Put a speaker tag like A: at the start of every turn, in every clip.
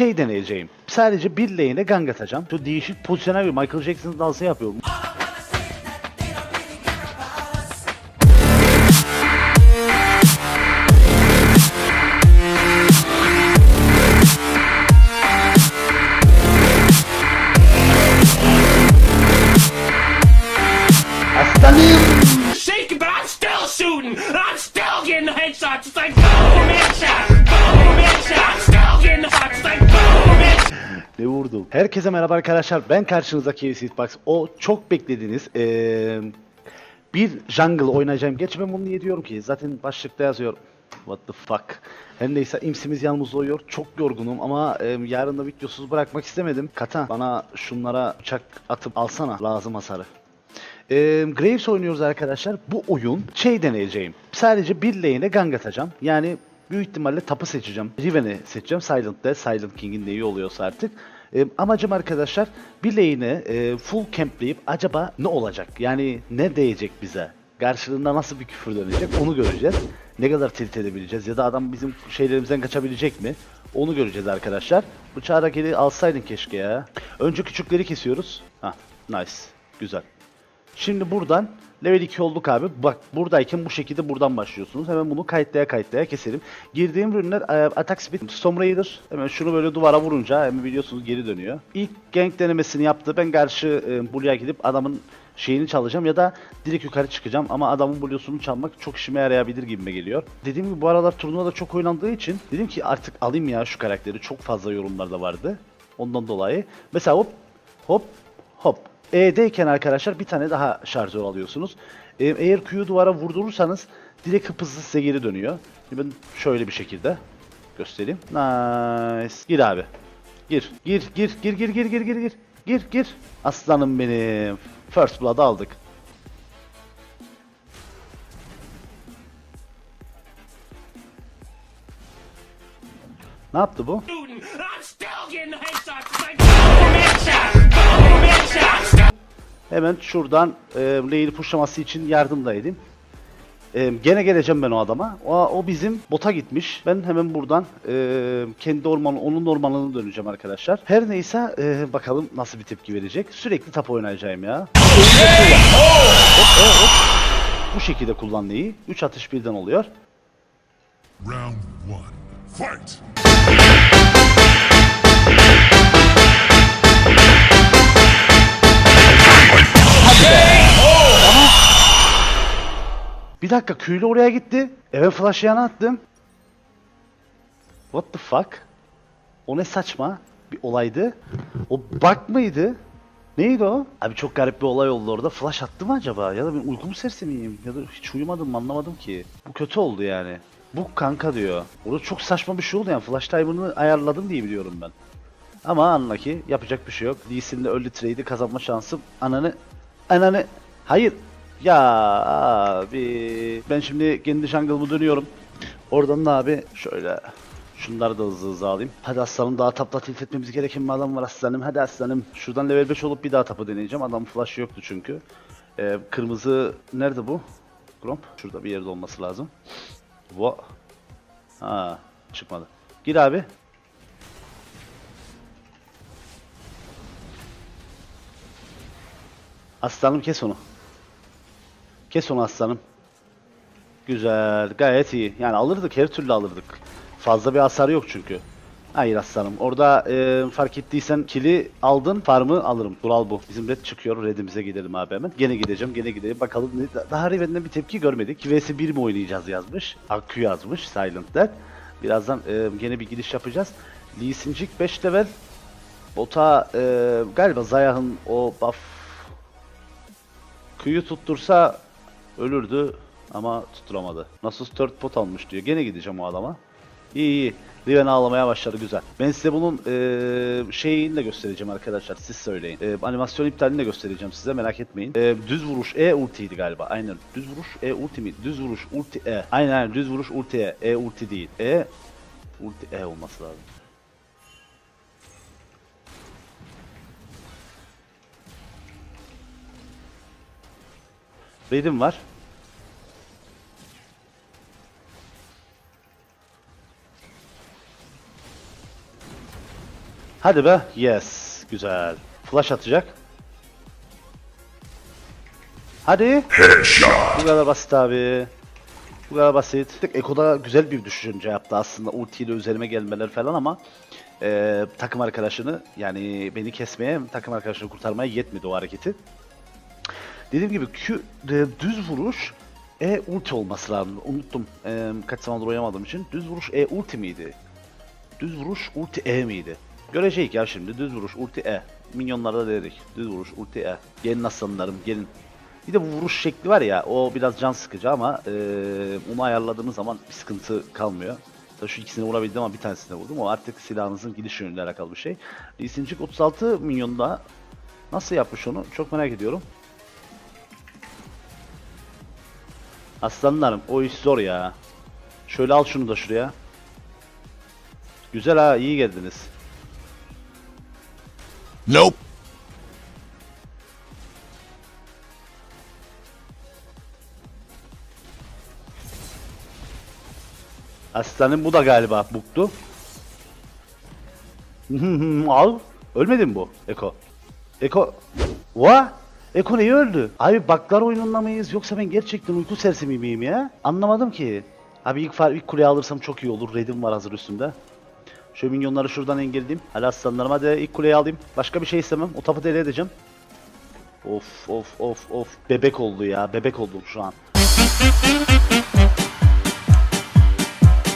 A: şey deneyeceğim. Sadece bir lane'e gang atacağım. Şu değişik pozisyonel bir Michael Jackson dansı yapıyorum. Ne vurdum? Herkese merhaba arkadaşlar. Ben karşınızdaki Seedbox. O çok beklediğiniz eee, bir jungle oynayacağım. Geç ben bunu niye diyorum ki? Zaten başlıkta yazıyor. What the fuck. Her neyse imsimiz yanımızda uyuyor. Çok yorgunum ama eee, yarın da videosuz bırakmak istemedim. Kata bana şunlara bıçak atıp alsana. Lazım hasarı. Eee, Graves oynuyoruz arkadaşlar. Bu oyun şey deneyeceğim. Sadece bir lane'e gang atacağım. Yani büyük ihtimalle tapı seçeceğim. Riven'i seçeceğim. Silent'te. Silent King'in neyi oluyorsa artık. Eee, amacım arkadaşlar bir lane'e eee, full campleyip acaba ne olacak? Yani ne değecek bize? Karşılığında nasıl bir küfür dönecek onu göreceğiz. Ne kadar tilt edebileceğiz ya da adam bizim şeylerimizden kaçabilecek mi? Onu göreceğiz arkadaşlar. Bıçağı da geri alsaydın keşke ya. Önce küçükleri kesiyoruz. Ha, nice. Güzel. Şimdi buradan level 2 olduk abi. Bak buradayken bu şekilde buradan başlıyorsunuz. Hemen bunu kayıtlaya kayıtlaya keselim. Girdiğim ürünler e, Attack Speed, Storm Raider. Hemen şunu böyle duvara vurunca hemen biliyorsunuz geri dönüyor. İlk gank denemesini yaptı. Ben karşı e, Blue'ya gidip adamın şeyini çalacağım ya da direkt yukarı çıkacağım ama adamın Blue'sunu çalmak çok işime yarayabilir gibime geliyor. Dediğim gibi bu aralar turnuvada çok oynandığı için dedim ki artık alayım ya şu karakteri. Çok fazla yorumlarda vardı. Ondan dolayı. Mesela hop hop hop. E'deyken arkadaşlar bir tane daha şarjör alıyorsunuz. E, eğer Q'yu duvara vurdurursanız direkt hızlı size geri dönüyor. Ben şöyle bir şekilde göstereyim. Nice. Gir abi. Gir. Gir gir gir gir gir gir gir gir. Gir gir. Aslanım benim. First Blood'ı aldık. Ne yaptı bu? Hemen şuradan e, lane'i pushlaması için yardım edeyim. E, gene geleceğim ben o adama. O, o bizim bota gitmiş. Ben hemen buradan e, kendi ormanı, onun ormanına döneceğim arkadaşlar. Her neyse e, bakalım nasıl bir tepki verecek. Sürekli tap oynayacağım ya. Hop, hop, hop. Bu şekilde kullan neyi? 3 atış birden oluyor.
B: Round one. Fight!
A: Bir dakika Q'yle oraya gitti. Eve flash yana attım. What the fuck? O ne saçma bir olaydı. O bug mıydı? Neydi o? Abi çok garip bir olay oldu orada. Flash attı mı acaba? Ya da ben uykumu sersemiyim? Ya da hiç uyumadım mı anlamadım ki. Bu kötü oldu yani. Bu kanka diyor. Orada çok saçma bir şey oldu yani. Flash timer'ını ayarladım diye biliyorum ben. Ama anla ki yapacak bir şey yok. Lee Sin'le early trade'i kazanma şansım ananı ananı hayır ya abi ben şimdi kendi jungle'ımı dönüyorum. Oradan da abi şöyle şunları da hızlı hızlı alayım. Hadi aslanım daha tapla tilt gereken bir adam var aslanım. Hadi aslanım. Şuradan level 5 olup bir daha tapı deneyeceğim. Adam flash yoktu çünkü. Ee, kırmızı nerede bu? Gromp. Şurada bir yerde olması lazım. Vo. Ha çıkmadı. Gir abi. Aslanım kes onu. Kes onu aslanım. Güzel, gayet iyi. Yani alırdık, her türlü alırdık. Fazla bir hasar yok çünkü. Hayır aslanım. Orada e, fark ettiysen kili aldın, farmı alırım. Kural bu. Bizim red çıkıyor, redimize gidelim abi hemen. Gene gideceğim, gene gidelim. Bakalım ne, daha Riven'den bir tepki görmedik. vs 1 mi oynayacağız yazmış. Akü yazmış, Silent'ten. Birazdan e, gene bir giriş yapacağız. Lee Sin Jig 5 level. Bota e, galiba Zayah'ın o buff Kıyı tuttursa ölürdü ama tutturamadı. Nasıl 4 pot almış diyor. Gene gideceğim o adama. İyi iyi. Riven ağlamaya başladı güzel. Ben size bunun eee şeyini de göstereceğim arkadaşlar. Siz söyleyin. Eee, animasyon iptalini de göstereceğim size merak etmeyin. Eee, düz vuruş E ultiydi galiba. Aynen. Düz vuruş E ulti mi? Düz vuruş ulti E. Aynen aynen. Düz vuruş ulti E. E ulti değil. E ulti E olması lazım. Redim var. Hadi be. Yes. Güzel. Flash atacak. Hadi. Bu kadar basit abi. Bu kadar basit. Eko'da güzel bir düşünce yaptı aslında ultiyle üzerime gelmeler falan ama e, takım arkadaşını yani beni kesmeye takım arkadaşını kurtarmaya yetmedi o hareketi. Dediğim gibi Q e, düz vuruş E ulti olması lazım. Unuttum. E, kaç zamandır oynamadığım için. Düz vuruş E ulti miydi? Düz vuruş ulti E miydi? Göreceğiz ya şimdi. Düz vuruş ulti E. Minyonlarda dedik. Düz vuruş ulti E. Gelin aslanlarım gelin. Bir de bu vuruş şekli var ya o biraz can sıkıcı ama e, onu ayarladığınız zaman bir sıkıntı kalmıyor. Tabii şu ikisini vurabildim ama bir tanesine vurdum. O artık silahınızın gidiş yönüyle alakalı bir şey. Lee Sin-Cik 36 milyonda nasıl yapmış onu çok merak ediyorum. Aslanlarım o iş zor ya. Şöyle al şunu da şuraya. Güzel ha iyi geldiniz.
B: Nope.
A: Aslanım bu da galiba buktu. Al. Ölmedi mi bu Eko? Eko. Va? Eko niye öldü? Abi baklar oyununda mıyız yoksa ben gerçekten uyku sersemi miyim ya? Anlamadım ki. Abi ilk, far, ilk kuleyi alırsam çok iyi olur. Red'im var hazır üstümde. Şu minyonları şuradan engelleyeyim. Hadi aslanlarım hadi ilk kuleyi alayım. Başka bir şey istemem. O tapı deli edeceğim. Of of of of. Bebek oldu ya. Bebek oldum şu an.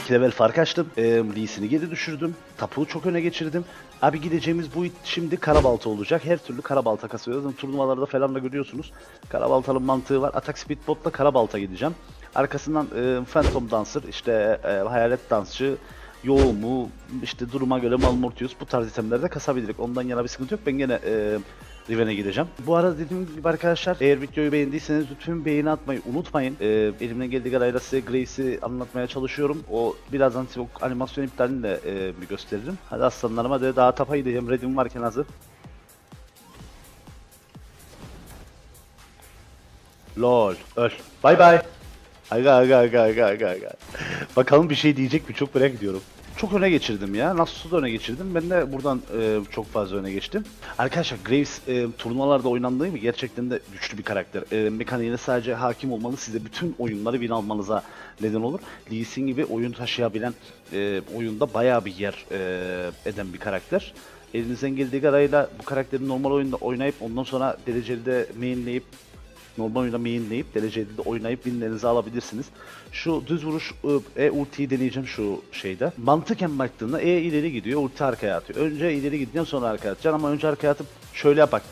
A: 2 level fark açtım. E, Lee'sini geri düşürdüm. Tapuğu çok öne geçirdim. Abi gideceğimiz bu şimdi karabalta olacak. Her türlü karabalta kasıyoruz. Yani turnuvalarda falan da görüyorsunuz. Karabaltanın mantığı var. Atak Speedbot'la karabalta gideceğim. Arkasından e, Phantom Dancer, işte e, Hayalet Dansçı, Yoğumu, işte duruma göre Malmortius bu tarz itemleri de. Ondan yana bir sıkıntı yok. Ben gene e, Riven'e gideceğim. Bu arada dediğim gibi arkadaşlar eğer videoyu beğendiyseniz lütfen beğeni atmayı unutmayın. Ee, elimden geldiği kadarıyla size Grace'i anlatmaya çalışıyorum. O birazdan size animasyon iptalini de e, bir gösteririm. Hadi aslanlarım hadi daha tapa gideceğim. Red'im varken hazır. LOL öl. Bay bay. Aga aga aga aga aga aga. Bakalım bir şey diyecek mi çok merak ediyorum. Çok öne geçirdim ya. Nasus'u da öne geçirdim. Ben de buradan e, çok fazla öne geçtim. Arkadaşlar Graves e, turnuvalarda oynandığı gibi gerçekten de güçlü bir karakter. E, mekaniğine sadece hakim olmanız size bütün oyunları win almanıza neden olur. Lee Sin gibi oyun taşıyabilen e, oyunda bayağı bir yer e, eden bir karakter. Elinizden geldiği kadarıyla bu karakteri normal oyunda oynayıp ondan sonra dereceli de mainleyip normal oyunda mainleyip dereceli de oynayıp winlerinizi alabilirsiniz. Şu düz vuruş E ultiyi deneyeceğim şu şeyde. Mantıken baktığında E ileri gidiyor, ulti arkaya atıyor. Önce ileri gidiyorsun sonra arkaya atacaksın ama önce arkaya atıp şöyle yap bak.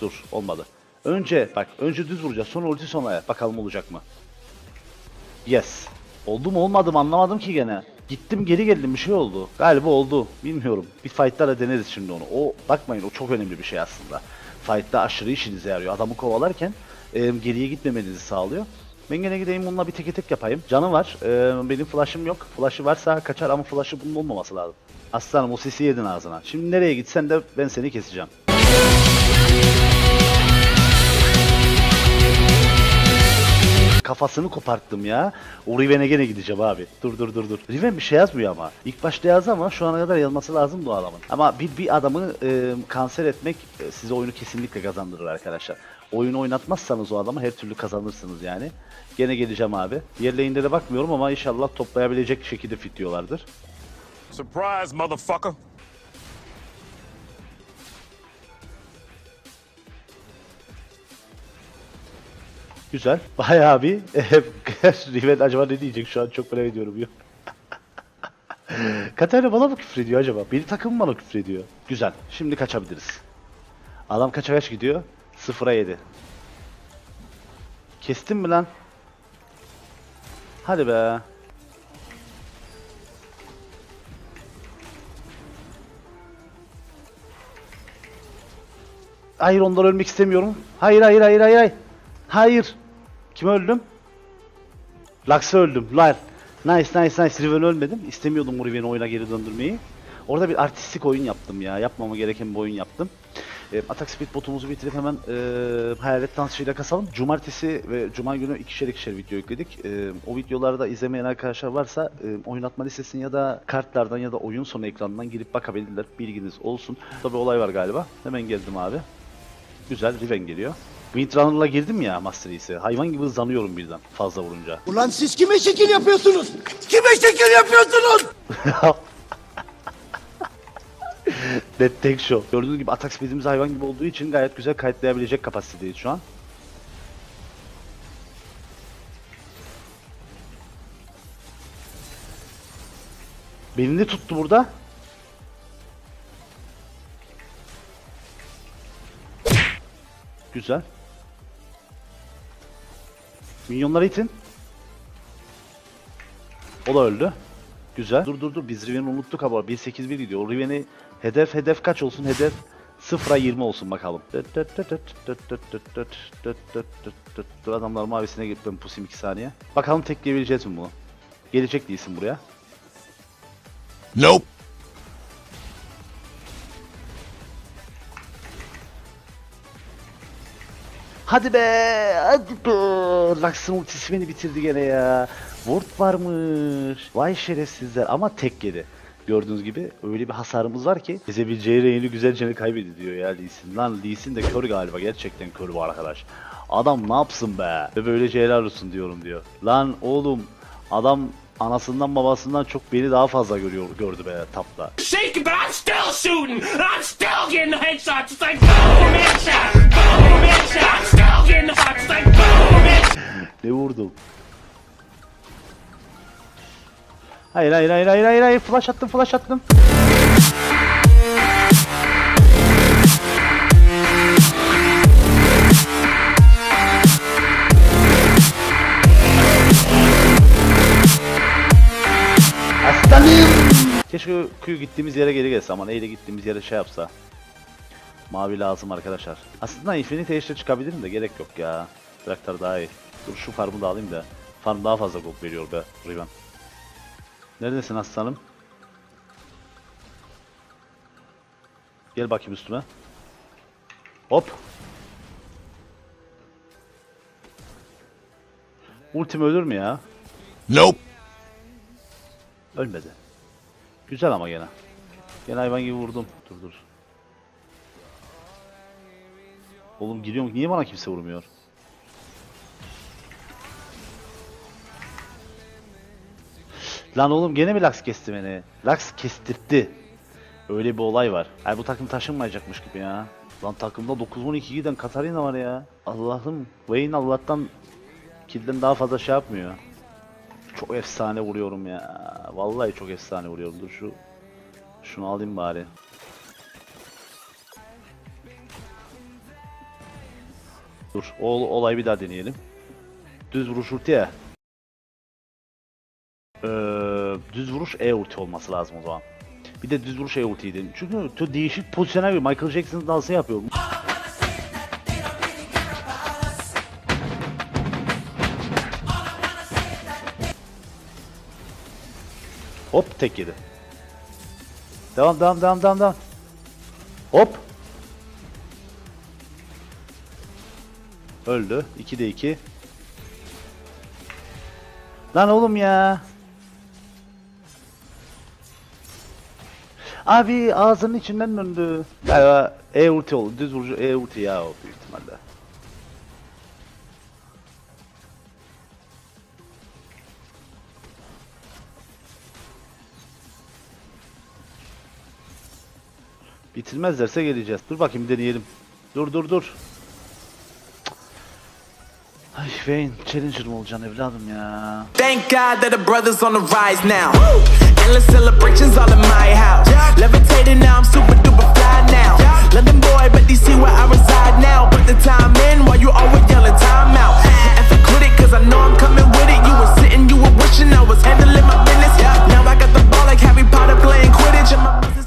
A: Dur olmadı. Önce bak önce düz vuracağız sonra ulti sonra E. Bakalım olacak mı? Yes. Oldu mu olmadı mı anlamadım ki gene. Gittim geri geldim bir şey oldu. Galiba oldu. Bilmiyorum. Bir fight'ta deneriz şimdi onu. O bakmayın o çok önemli bir şey aslında. Fight'ta aşırı işinize yarıyor. Adamı kovalarken e, geriye gitmemenizi sağlıyor. Ben gene gideyim bununla bir tek tek yapayım. Canı var. E, benim flash'ım yok. Flash'ı varsa kaçar ama flash'ı bunun olmaması lazım. Aslanım o sesi yedin ağzına. Şimdi nereye gitsen de ben seni keseceğim. Kafasını koparttım ya. O Riven'e gene gideceğim abi. Dur dur dur dur. Riven bir şey yazmıyor ama. İlk başta yazdı ama şu ana kadar yazması lazım bu adamın. Ama bir, bir adamı e, kanser etmek e, size oyunu kesinlikle kazandırır arkadaşlar. Oyunu oynatmazsanız o adamı her türlü kazanırsınız yani. Gene geleceğim abi. Yerleyinde de bakmıyorum ama inşallah toplayabilecek şekilde fit diyorlardır.
B: Surprise, motherfucker.
A: Güzel. Bayağı bir Riven acaba ne diyecek şu an çok merak ediyorum ya. Katarina bana mı küfrediyor acaba? Beni takım mı bana küfrediyor? Güzel. Şimdi kaçabiliriz. Adam kaça kaç gidiyor? 0'a 7. Kestin mi lan? Hadi be. Hayır ondan ölmek istemiyorum. Hayır hayır hayır hayır hayır. Hayır. Kime öldüm? Lux'a öldüm. Lyle. Nice nice nice. Riven ölmedim. İstemiyordum Riven'i oyuna geri döndürmeyi. Orada bir artistik oyun yaptım ya. Yapmama gereken bir oyun yaptım. E, atak speed botumuzu bitirip hemen e, hayalet dansçıyla kasalım. Cumartesi ve cuma günü ikişer ikişer video yükledik. E, o videoları da izlemeyen arkadaşlar varsa e, oynatma listesini ya da kartlardan ya da oyun sonu ekranından girip bakabilirler. Bilginiz olsun. Tabi olay var galiba. Hemen geldim abi. Güzel Riven geliyor. Windrunner'la girdim ya Master Yi'si. Hayvan gibi hızlanıyorum birden fazla vurunca.
C: Ulan siz kime şekil yapıyorsunuz? Kime şekil yapıyorsunuz?
A: Dead Tank Show. Gördüğünüz gibi atak speedimiz hayvan gibi olduğu için gayet güzel kayıtlayabilecek kapasitedeyiz şu an. Belini tuttu burada. Güzel. Minyonları itin. O da öldü. Güzel. Dur dur dur biz Riven'i unuttuk ama 1.8.1 gidiyor. Riven'i hedef hedef kaç olsun? Hedef 0'a 20 olsun bakalım. Adamlar mavisine git ben pusayım 2 saniye. Bakalım tekleyebileceğiz mi bunu? Gelecek değilsin buraya.
B: Nope.
A: Hadi be! Hadi be! Lux'ın ultisi beni bitirdi gene ya. Ward varmış. Vay şerefsizler ama tek yedi. Gördüğünüz gibi öyle bir hasarımız var ki kesebileceği reyini güzelce kaybediyor ya Lee Sin. Lan Lee Sin de kör galiba. Gerçekten kör bu arkadaş. Adam ne yapsın be? Ve böylece helal olsun diyorum diyor. Lan oğlum adam anasından babasından çok beni daha fazla görüyor gördü be tapta.
D: shaking, but I'm still shooting. I'm still getting headshots. It's like boom, headshot, boom, headshot. I'm still getting shots. It's like boom, headshot.
A: Ne vurdum? Hayır hayır hayır hayır hayır hayır flash attım flash attım. Aslanım. Keşke kuyu gittiğimiz yere geri gelse ama neyle gittiğimiz yere şey yapsa. Mavi lazım arkadaşlar. Aslında Infinity Ash'le çıkabilirim de gerek yok ya. Traktör daha iyi. Dur şu farmı da alayım da. Farm daha fazla gold veriyor be Riven. Neredesin aslanım? Gel bakayım üstüme. Hop. Ultim ölür mü ya?
B: Nope.
A: Ölmedi. Güzel ama gene. Gene hayvan gibi vurdum. Dur dur. Oğlum giriyorum. Niye bana kimse vurmuyor? Lan oğlum gene mi Lux kesti beni? Lux kestirtti. Öyle bir olay var. Ay bu takım taşınmayacakmış gibi ya. Lan takımda 9-12 giden Katarina var ya. Allah'ım. Wayne Allah'tan kill'den daha fazla şey yapmıyor. Çok efsane vuruyorum ya. Vallahi çok efsane vuruyorum. Dur şu şunu alayım bari. Dur. O olay bir daha deneyelim. Düz vuruş ya. Ee, düz vuruş E ulti olması lazım o zaman. Bir de düz vuruş E ultiydi. Çünkü çok değişik pozisyonel bir Michael Jackson dansı yapıyor. Hop tek yedi. Devam devam devam devam devam. Hop. Öldü. 2'de 2. Lan oğlum ya. Abi ağzının içinden döndü. Galiba E ulti oldu. Düz vurucu E ulti ya o büyük ihtimalle. Bitirmezlerse geleceğiz. Dur bakayım deneyelim. Dur dur dur. Ay Vayne challenger'ım olacaksın evladım ya.
E: Thank God that the brothers on the rise now. Endless celebrations all in my house. Levitating now, I'm super duper fly now. Yeah. London boy, but they see where I reside now. Put the time in while you always yelling time out. And for critic, cause I know I'm coming with it. You were sitting, you were wishing I was handling my business. Now I got the ball like Harry Potter playing Quidditch. And my